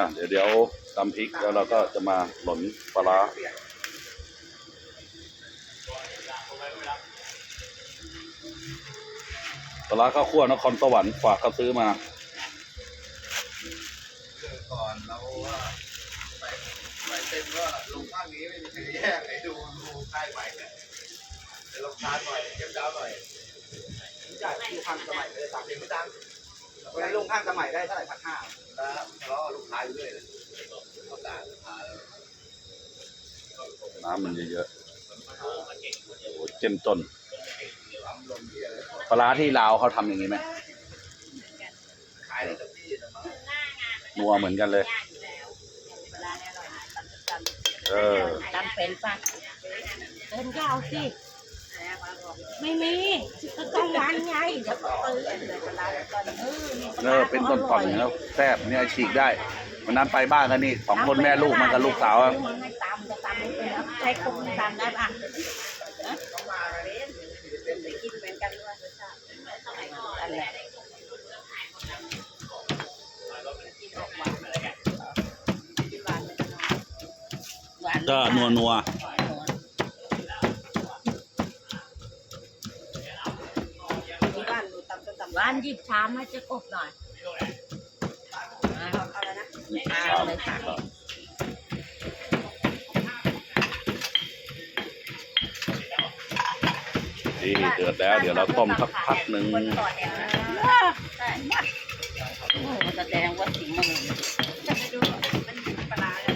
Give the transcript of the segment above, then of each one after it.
อะเดี๋ยวเดี๋ยวตำพริกแล้วเราก็จะมาหล่นปลาร้าปลาร้าข้าวคั่วนครสวรรค์ฝากเขาซื้อมาคือก่อนเราว่าไปไปเต็มว่าลงข้างนี้ไม่มีใครแยกไอ้ดูดูค่ายใหม่เนี่ยเดี๋ยวลงชาร์จหน่อยเก็บดาวหน่อยจ่ายลูกข้างสมัยเลยสามสิบไม่ตังค์เวลาลงข้างสมัยได้เท่าไหร่พันห้านะทะเลา เรื่อยเลยเขาด่าลูกค้าแล้วน้ำมันเยอะๆโอ้โหเจ้มจนทำลมที่อะไรปลาร้าที่ลาวเขาทำอย่างนี้ไหมขายได้เต็มที่นะมั้งนัวเหมือนกันเลย เออจำเป็นป่ะเป็นก็เอาสิ ไม่มีก็ต้องวันไงเดี๋ยวก็ตื่นเดี๋ยวเวลาตอนเออมีเออเป็นต้นตอนอย่างนี้แซ่บเนี่ยฉีกได้ วันนั้นไปบ้านกันนี่สองคนแม่ลูกมันกับลูกสาวอะมันไม่ตำจะตำไม่เป็นใช้คุมตำได้ป่ะกินเหมือนกันด้วยนั่นแหละหวานก็นัวนัวที่บ้านหนูตำส้มตำหวานหยิบชามให้เจ๊กบหน่อยเอา เอาแล้วนะเอาเลยค่ะดีเดือดแล้ว เดี๋ยวเราต้มสักพักหนึ่งคนก่อนเนี่ยนะใช่โอ้โหแสดงว่าสีมือจะไปดูมันมีปลาร้าเลย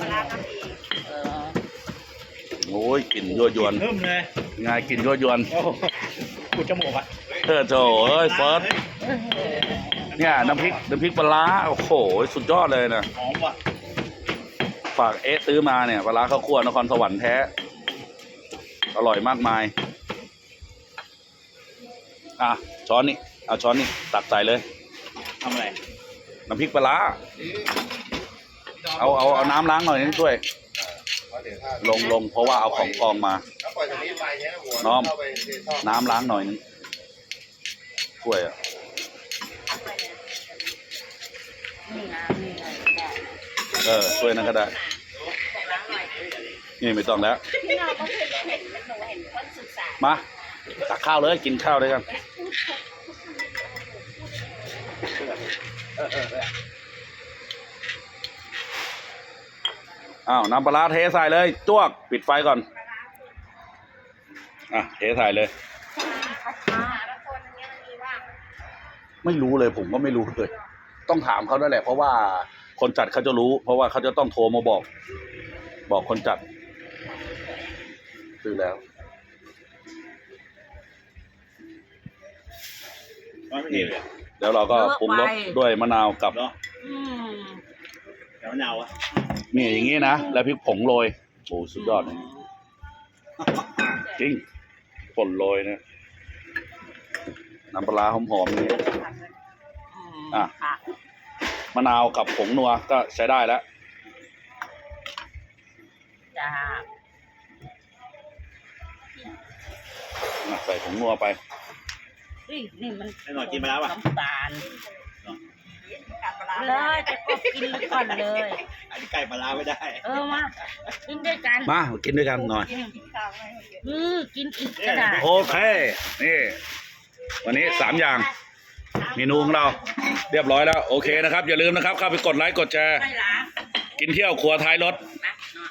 ปลาร้าทำเองเออโอ้ยกลิ่นยั่วยวนเพิ่มเลยงายกลิ่นยั่วยวนโอ้กูจมูกอะเออโถเอ้ยเฟิร์ส เนี่ยน้ำพริกน้ำพริกปลาร้าโอ้โหสุดยอดเลยนะหอมว่ะฝากเอ๊ะซื้อมาเนี่ยปลาร้าข้าวคั่วนครสวรรค์แท้ อร่อยมากมาย อะช้อนนี่เอาช้อนนี่ตักใส่เลยทำอะไรน้ำพริกปลาร้าเอาเอาเอาน้ำล้างหน่อยนึงช่วยเพราะเดี๋ยวถ้าลงลงเพราะว่าเอาของกองมาถ้าปล่อยตรงนี้ไปเนี่ยหัวน้อมเข้าไปในท่อน้ำล้างหน่อยนึงช่วยอะ เออช่วยนั่นก็ได้ล้างหน่อยนี่ไม่ต้องแล้ว พี่น้องก็เคยเห็นหนูเห็นคนศึกษามาตักข้าวเลยกินข้าวด้วยกันอ้าวน้ำปลาร้าเทใส่เลยจ้วกปิดไฟก่อน อะเทใส่เลยแล้วคนอันเนี้ยมันมีว่าไม่รู้เลยผมก็ไม่รู้เลย ต้องถามเขาด้วยแหละ เพราะว่าคนจัดเขาจะรู้ เพราะว่าเขาจะต้องโทรมาบอก บอกคนจัดซื้อแล้วร้อนไม่ดีเลยแล้วเราก็ปรุงรสด้วยมะนาวกับเนาะอืมแต่มะนาวอะนี่อย่างนี้นะแล้วพริกผงโรยโอ้สุดยอดเลยจริงผลโรยนะน้ำปลาร้าหอมๆนี่ อะค่ะ มะนาวกับผงนัวก็ใช้ได้แล้ว จ้าอะใส่ผงนัวไป นี่นี่มันไอ้หน่อยกินมาแล้วอะน้ำตาลกับปลาร้าเลยจะก็กินก่อนเลย อันนี้ไก่ปลาร้าไม่ได้เออมากินด้วยกันมากินด้วยกันหน่อยกินข้าวไม่ให้เยอะอือกินอีกก็ได้โอเค นี่ วันนี้สามอย่าง เมนูของเราเรียบร้อยแล้ว โอเคนะครับ อย่าลืมนะครับ เข้าไปกดไลค์กดแชร์ไม่ล้างกินเที่ยวครัวท้ายรถนะเนาะ